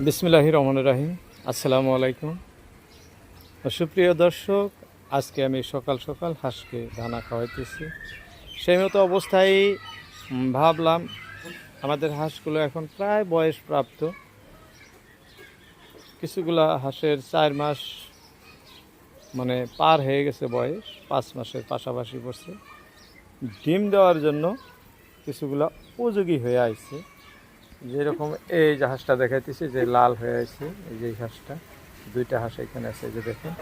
বিসমিল্লাহি রহমান রাহিম। আসসালামু আলাইকুম। সুপ্রিয় দর্শক, আজকে আমি সকাল সকাল হাঁসকে দানা খাওয়াইতেছি। সেই মতো অবস্থায় ভাবলাম আমাদের হাঁসগুলো এখন প্রায় বয়স প্রাপ্ত কিছুগুলা হাঁসের চার মাস মানে পার হয়ে গেছে বয়স, পাঁচ মাসের পাশাপাশি পড়ছে। ডিম দেওয়ার জন্য কিছুগুলা উপযোগী হয়ে আইছে। যেরকম এই যে হাঁসটা দেখাইতেছি, যে লাল হয়ে আছে, এই যে হাঁসটা, দুইটা হাঁস এখানে আছে যে দেখেন।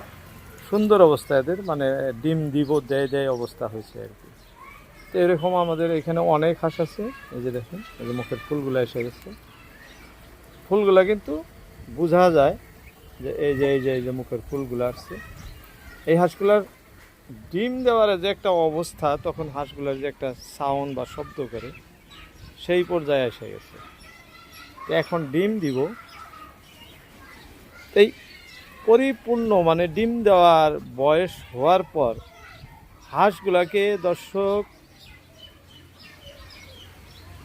সুন্দর অবস্থা এদের মানে ডিম দিব, দেয় দেয় অবস্থা হয়েছে আর কি। তো এরকম আমাদের এখানে অনেক হাঁস আছে, এই যে দেখেন, এই যে মুখের ফুলগুলো এসে গেছে। ফুলগুলা কিন্তু বোঝা যায় যে এই যে এই যে এই যে মুখের ফুলগুলো আসছে। এই হাঁসগুলার ডিম দেওয়ার যে একটা অবস্থা, তখন হাঁসগুলার যে একটা সাউন্ড বা শব্দ করে, সেই পর্যায়ে এসে গেছে। তো এখন ডিম দিব। এই পরিপূর্ণ মানে ডিম দেওয়ার বয়স হওয়ার পর হাঁসগুলাকে দর্শক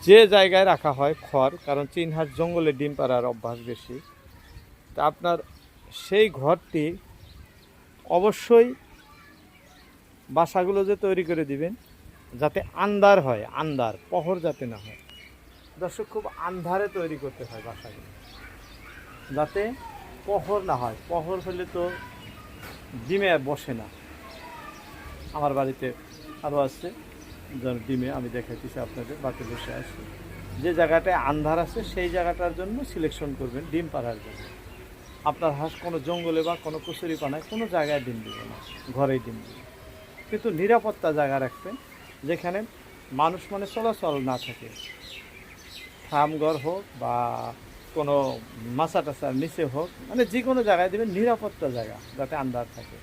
যে জায়গায় রাখা হয় খড়, কারণ চীন হাঁস জঙ্গলে ডিম পাড়ার অভ্যাস বেশি। তা আপনার সেই ঘরটি অবশ্যই বাসাগুলো যে তৈরি করে দিবেন, যাতে আন্দার হয়, আন্দার, পহর যাতে না হয়। দর্শক খুব আন্ধারে তৈরি করতে হয় বাসাগুলো। যাতে পহর না হয়। পহর হলে তো ডিমে বসে না। আমার বাড়িতে আরও আছে। ডিমে আমি দেখাইতেছি আপনাদের বাড়িতে বসে আছে। যে জায়গাটায় আন্ধার আছে, সেই জায়গাটার জন্য সিলেকশন করবেন ডিম পাড়ার জন্য। আপনার হাঁস কোনো জঙ্গলে বা কোনো কুচুরি পানায় কোনো জায়গায় ডিম দিবে না। ঘরেই ডিম দিবে। কিন্তু নিরাপত্তা জায়গা রাখবেন, যেখানে মানুষ মানে চলাচল না থাকে। ফার্মঘর হোক বা কোনো মাছা টাছার নিচে হোক মানে যে কোনো জায়গায় দিবেন, নিরাপত্তা জায়গা যাতে আন্দার থাকে।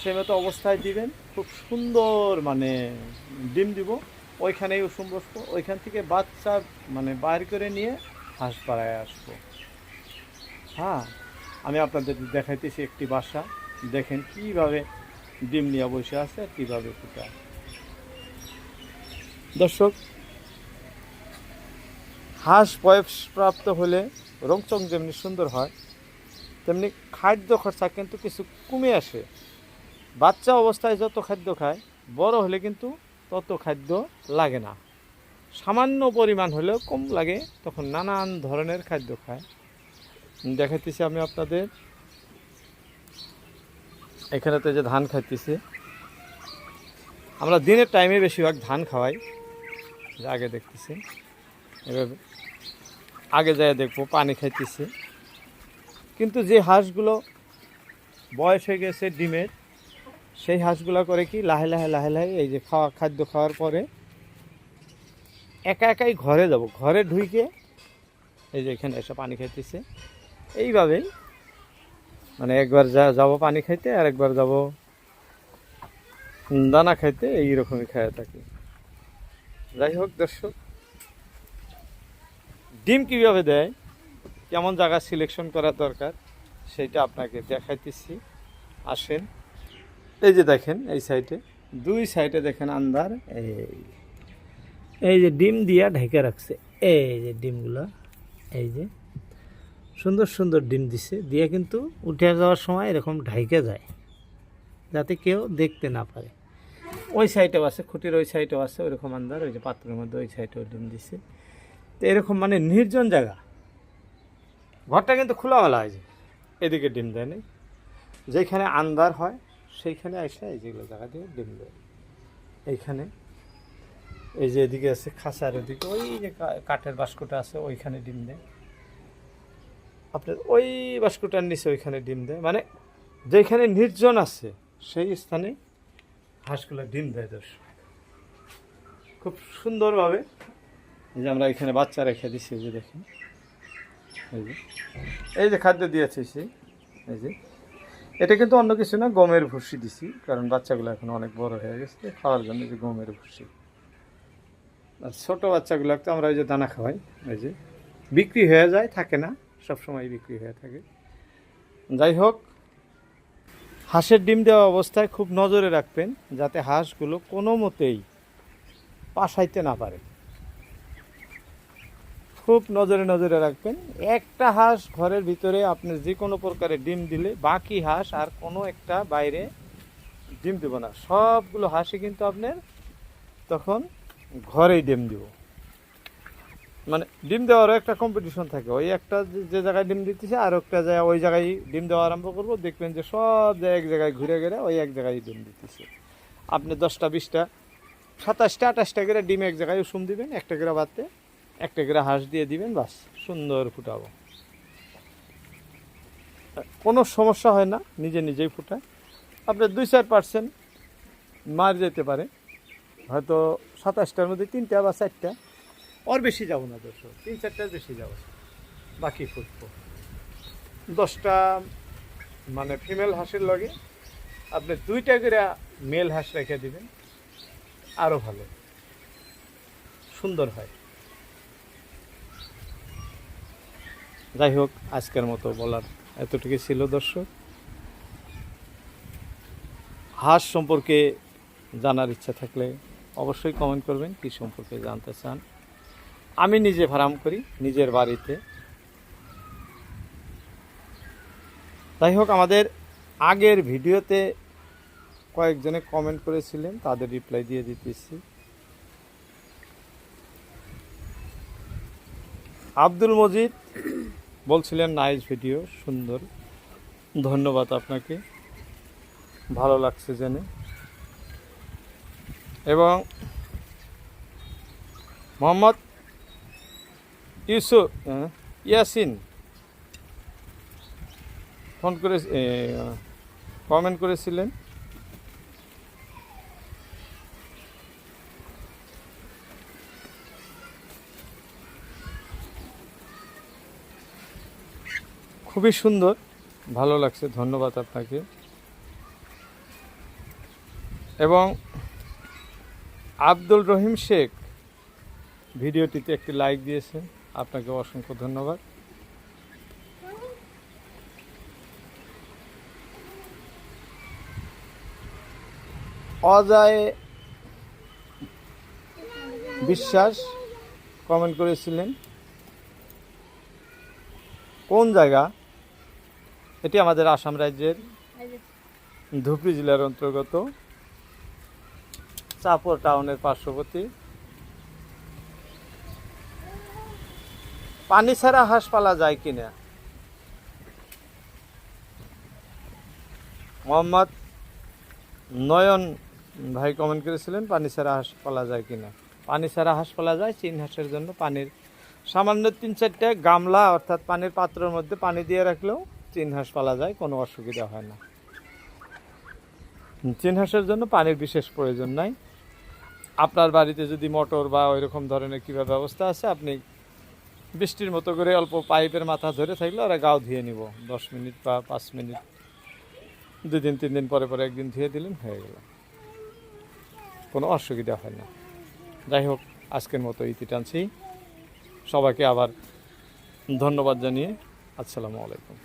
সেই মতো অবস্থায় দিবেন, খুব সুন্দর মানে ডিম দিব, ওইখানেই উষুম বসবো, ওইখান থেকে বাচ্চা মানে বাইর করে নিয়ে হাঁস পাড়ায় আসব। হ্যাঁ আমি আপনাদের দেখাইতেছি একটি বাসা। দেখেন কীভাবে ডিম নিয়ে বসে আছে আর কীভাবে ফুটা দর্শক হাঁস বয়সপ্রাপ্ত হলে রংচং যেমনি সুন্দর হয়, তেমনি খাদ্য খরচা কিন্তু কিছু কমে আসে। বাচ্চা অবস্থায় যত খাদ্য খায়, বড় হলে কিন্তু তত খাদ্য লাগে না। সামান্য পরিমাণ হলেও কম লাগে, তখন নানান ধরনের খাদ্য খায়। দেখাইতেছি আমি আপনাদের। এখানেতে যে ধান খাইতেছি, আমরা দিনের টাইমে বেশিরভাগ ধান খাওয়াই আগে দেখতেছি। এভাবে আগে যায় দেখব, পানি খাইতেছে। কিন্তু যে হাঁসগুলো বয়স হয়ে গেছে ডিমের, সেই হাঁসগুলো করে কি লাহে লাহে লাহে লাহে এই যে খাওয়া, খাদ্য খাওয়ার পরে একা একাই ঘরে যাব। ঘরে ঢুইকে এই যে এখানে এসে পানি খাইতেছে। এইভাবেই মানে একবার যা, যাব পানি খাইতে আর একবার যাব দানা খাইতে, এইরকমই খাওয়া থাকি। যাই হোক দর্শক ডিম কীভাবে দেয়? কেমন জায়গা সিলেকশন করা দরকার? সেটা আপনাকে দেখাইতেছি। আসেন। এই যে দেখেন, এই সাইডে দুই সাইডে দেখেন আন্দার। এই এই যে ডিম দিয়া ঢেকে রাখছে। এই যে ডিমগুলো, এই যে। সুন্দর সুন্দর ডিম দিছে। দিয়ে কিন্তু উঠে যাওয়ার সময় এরকম ঢাইকে যায়, যাতে কেউ দেখতে না পারে। ওই সাইডেও আছে, খুঁটির ওই সাইডেও আছে, ওইরকম আন্দার। ওই যে পাত্রের মধ্যে ওই সাইডেও ডিম দিছে। তো এরকম মানে নির্জন জায়গা। ঘরটা কিন্তু খোলামেলা হয় যে এদিকে ডিম দেয় নাই। যেখানে আন্দার হয়, সেইখানে এসে এই যেগুলো জায়গা দিয়ে ডিম দেয়। এইখানে এই যে এদিকে আছে খাঁচার ওদিকে ওই যে কাঠের বাস্কটা আছে, ওইখানে ডিম দেয়। আপনার ওই বাস্কটার নিচে ওইখানে ডিম দেয়। মানে যেখানে নির্জন আছে, সেই স্থানে হাঁসগুলো ডিম দেয় দর্শক। খুব সুন্দরভাবে এই যে আমরা এখানে বাচ্চা রেখে দিচ্ছি এই যে দেখেন। এই যে। এই যে খাদ্য দিয়েছে সে, এই যে। এটা কিন্তু অন্য কিছু না, গমের ভুসি দিছি, কারণ বাচ্চাগুলো এখন অনেক বড় হয়ে গেছে, খাওয়ার জন্য যে গমের ভুসি। আর ছোটো বাচ্চাগুলো তো আমরা ওই যে দানা খাওয়াই, এই যে। বিক্রি হয়ে যায়, থাকে না, সব সময় বিক্রি হয়ে থাকে। যাই হোক, হাঁসের ডিম দেওয়া অবস্থায় খুব নজরে রাখবেন, যাতে হাঁসগুলো কোনো মতেই পাশাইতে না পারে। খুব নজরে নজরে রাখবেন। একটা হাঁস ঘরের ভিতরে আপনি যে কোনো প্রকারে ডিম দিলে বাকি হাঁস আর কোনো একটা বাইরে ডিম দেব না। সবগুলো হাঁসই কিন্তু আপনার তখন ঘরেই ডিম দিব। মানে ডিম দেওয়ারও একটা কম্পিটিশন থাকে। ওই একটা যে- জায়গায় ডিম দিতেছে আর একটা জায়গায়, ওই জায়গায় ডিম দেওয়া আরম্ভ করব, দেখবেন যে সব এক জায়গায় ঘুরে ঘুরে ওই এক জায়গায় ডিম দিতেছে। আপনি দশটা, বিশটা, সাতাশটা, আঠাশটা করে ডিম এক জায়গায় উসুম দিবেন, একটা করে বাদতে একটা করে হাঁস দিয়ে দিবেন, বাস, সুন্দর ফুটাবো। কোনো সমস্যা হয় না, নিজে নিজেই ফুটায়। আপনার দুই চার পার্সেন্ট মার যেতে পারে। হয়তো সাতাশটার মধ্যে তিনটা বা চারটা। ওর বেশি যাব না দর্শক, তিন চারটার বেশি যাব। বাকি ফুটবো। দশটা মানে ফিমেল হাঁসের লগে আপনি দুইটা করে মেল হাঁস রেখে দিবেন। আরও ভালো। সুন্দর হয়। যাই হোক, আজকের মতো বলার এতটুকু ছিল দর্শক। হাঁস সম্পর্কে জানার ইচ্ছা থাকলে অবশ্যই কমেন্ট করবেন, কি সম্পর্কে জানতে চান। আমি নিজে ফার্ম করি, নিজের বাড়িতে। যাই হোক, আমাদের আগের ভিডিওতে কয়েকজনে কমেন্ট করেছিলেন, তাদের রিপ্লাই দিয়ে দিতেছি। আব্দুল মজিদ বলছিলেন নাইস ভিডিও সুন্দর। ধন্যবাদ আপনাকে। ভালো লাগছে জেনে। এবং মোহাম্মদ ইউসুফ ইয়াসিন, ফোন করে কমেন্ট করেছিলেন। খুবই সুন্দর। ভালো লাগছে, ধন্যবাদ আপনাকে। এবং আব্দুল রহিম শেখ ভিডিওটিতে একটি লাইক দিয়েছেন, আপনাকে অসংখ্য ধন্যবাদ। অজয় বিশ্বাস কমেন্ট করেছিলেন, কোন জায়গা? এটি আমাদের আসাম রাজ্যের ধুবড়ি জেলার অন্তর্গত চাপর টাউনের পার্শ্ববর্তী। পানি ছাড়া হাঁস পালা যায় কিনা? মোহাম্মদ নয়ন ভাই কমেন্ট করেছিলেন, পানি ছাড়া হাঁস পালা যায় কিনা? পানি ছাড়া হাঁস পালা যায়, চীন হাঁসের জন্য পানির সামান্য তিন চারটে গামলা অর্থাৎ পানির পাত্রের মধ্যে পানি দিয়ে রাখলেও চীন হাঁস পালা যায়, কোনো অসুবিধা হয় না। চীন হাঁসের জন্য পানির বিশেষ প্রয়োজন নাই। আপনার বাড়িতে যদি মোটর বা ওই রকম ধরনের কীভাবে ব্যবস্থা আছে, আপনি বৃষ্টির মতো করে অল্প পাইপের মাথা ধরে থাকলে ওরা গাও ধুয়ে নিব। দশ মিনিট বা পাঁচ মিনিট, দুই দিন, তিন দিন পরে পরে একদিন ধুয়ে দিলেন, হয়ে গেল। কোনো অসুবিধা হয় না। যাই হোক, আজকের মতো ইতি টানছি। সবাইকে আবার ধন্যবাদ জানিয়ে আসসালামু আলাইকুম।